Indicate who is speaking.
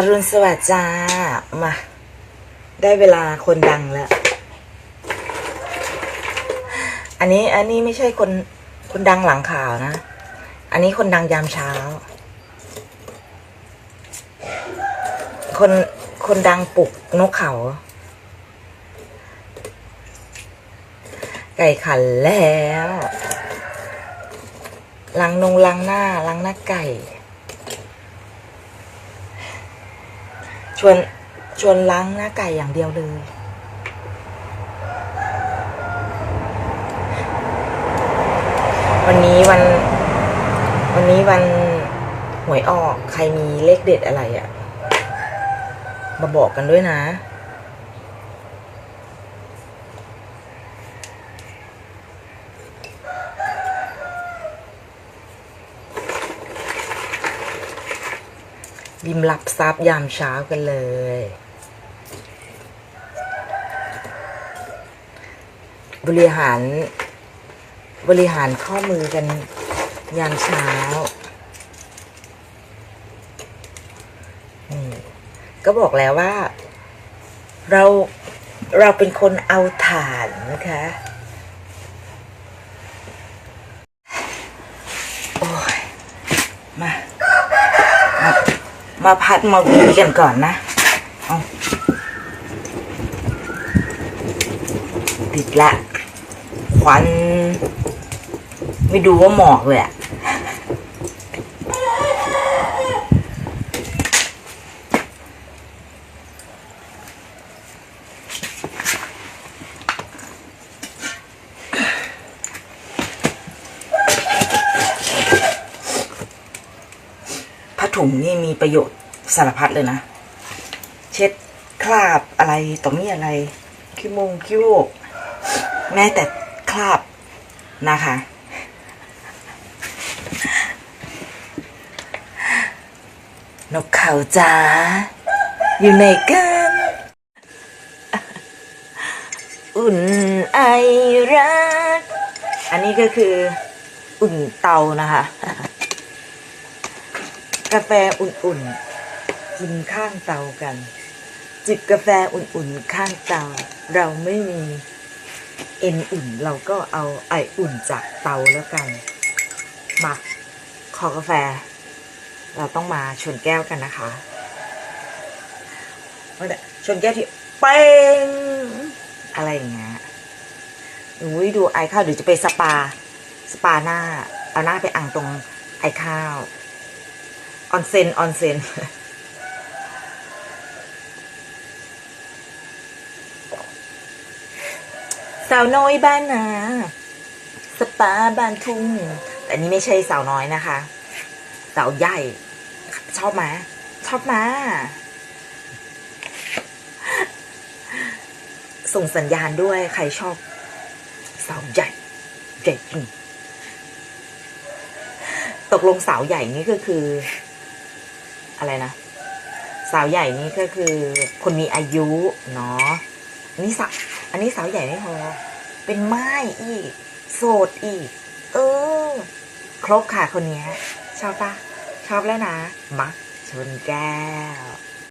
Speaker 1: อรุณสวัสดิ์จ้า มา ได้เวลาคนดังแล้ว อันนี้อันนี้ไม่ใช่คนคนดังหลังข่าวนะ อันนี้คนดังยามเช้า คนคนดังปลุกนกเขา ไก่ขันแล้วล้างนงล้างหน้าล้างหน้าไก่ ชวนชวนล้างหน้าไก่อย่างเดียวเลย วันนี้วัน วันนี้วันหวยออกใครมีเลขเด็ดอะไรอะ่ะ มาบอกกันด้วยนะ บิมรับทรัพย์ยามเช้ากันเลย บริหาร บริหารข้อมือกันยามเช้านี่ก็บอกแล้วว่า เราเราเป็นคนเอาถ่านนะคะ โอ้ย มา มา มาพัดมาวีกันก่อนนะเอาติดละ ควัน ไม่ดูว่าหมอกเลยอะ ถุงนี่มีประโยชน์สารพัดเลยนะ เช็ดคราบอะไรต่อมีอะไรขี้มงขี้โรกแม้แต่คราบนะคะ นกเขาจ้าอยู่ไหนกัน อุ่นไอรัก อันนี้ก็คืออุ่นเตานะคะ กาแฟอุ่นๆ กินข้างเตากัน จิบกาแฟอุ่นๆ ข้างเตา เราไม่มีเอ็นอุ่นเราก็เอาไออุ่นจากเตาแล้วกันมาขอกาแฟ เราต้องมาชนแก้วกันนะคะว่าชนแก้วที่เป้งอะไรอย่างเงี้ยอุ้ยดูไอข้าวเดี๋ยวจะไปสปา สปาหน้า เอาหน้าไปอ่างตรงไอข้าว ออนเซนออนเซนสาวน้อยบ้านนาสปาบ้านทุ่งแต่นี้ไม่ใช่สาวน้อยนะคะ สาวใหญ่ ชอบไหมชอบมาส่งสัญญาณด้วยใครชอบ สาวใหญ่ใหญ่จริงตกลงสาวใหญ่นี่ก็คือ อะไรนะ สาวใหญ่นี่ก็คือ คนมีอายุเนาะนี่สาวอันนี้สาวใหญ่ไม่พอเป็นไม้อีก โสดอีก เออ ครบค่ะคนนี้ชอบปะชอบแล้วนะมักชนแก้ว